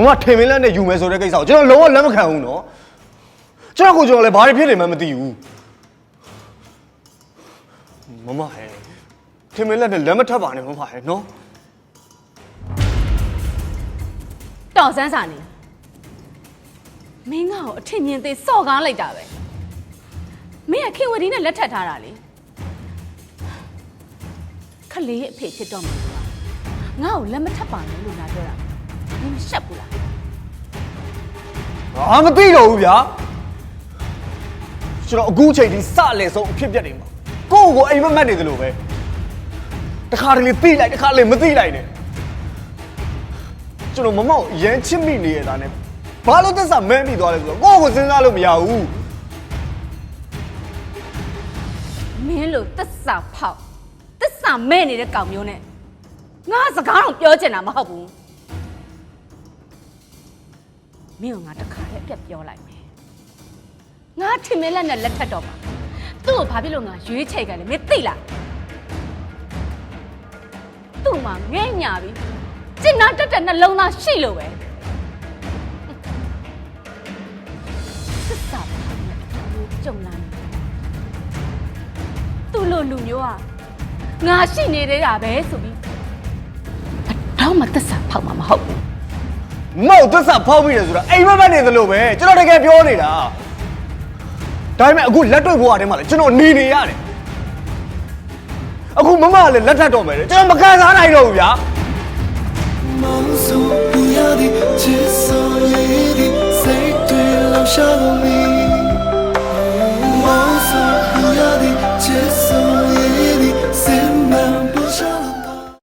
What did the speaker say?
မမထင်မင်းလက်နဲ့ယူမယ်ဆိုတဲ့ကိစ္စကိုကျွန်တော်လုံးဝလက်မခံဘူးနော်ကျွန်တော်ကိုကျွန်တော်လည်းဘာတွေဖြစ်နေမှန်းမသိဘူးမမဟဲ့ထင်မင်းလက်နဲ့လက်မထပ်ပါနဲ့မမဟဲ့နော်တော်စမ်းစာနေမင်းငါ့ကိုအထင်မြင်သေးစော့ကားလိုက်တာပဲမင်းကခင်ဝတီနဲ့လက်ထပ်ထားတာလေခလေးရဲ့အဖေဖြစ်တော့မှာကွာငါ့ကိုလက်မထပ်ပါနဲ့လို့ငါပြောတာ အာမသိတော့ဘူးဗျာကျွန်တော်အခုချိန်ထိစလဲဆုံးအဖြစ်ပြက်နေမှာကိုယ့်ကိုယ်အိမ်မက်မက်နေသလိုပဲတခါတလေသိလိုက်တခါတလေမသိလိုက်နဲ့ကျွန်တော်မမောက်ရမ်းချစ်မိနေရတာနဲ့ဘာလို့သက်စာမဲမိသွားလဲဆိုတော့ကိုယ့်ကိုယ်စဉ်းစားလို့မရဘူးမင်းလို့တစ္ဆာဖောက်တစ္ဆာမဲ့နေတဲ့ကောင်မျိုးနဲ့ငါစကားတော့ပြောချင်တာမဟုတ်ဘူး မင်းကငါတခါတည်းအပြတ်ပြောလိုက်မယ်ငါထင်မင်းလက်နဲ့လက်ထပ်တော့မှာသူ့ကိုဘာဖြစ်လို့ငါရွေးချယ်ကြလဲမင်းသိလားသူ့မှာငဲ့ညာပြီကျင်နာတက်တဲ့နှလုံးသားရှိလို့ပဲတစ္ဆာဖောက်နဲ့အကောင်မျိုးကြုံလာနေတယ်သူ့လိုလူမျိုးอ่ะငါရှိနေသေးတာပဲဆိုပြီးတော့မသက်စာဖောက်မှာမဟုတ်ဘူး မောက်သက်စာဖောက်မိတယ်ဆိုတာအိမ်မက်မက်နေသလိုပဲကျွန်တော်တကယ်ပြောနေတာဒါပေမဲ့အခုလက်တွေ့ဘဝထဲမှာလည်းကျွန်တော်နေနေရတယ်အခုမမကလည်းလက်ထပ်တော့မယ်လေကျွန်တော်မကန်စားနိုင်တော့ဘူးဗျာ 梦诉不要的，至少也的，谁对留下了你。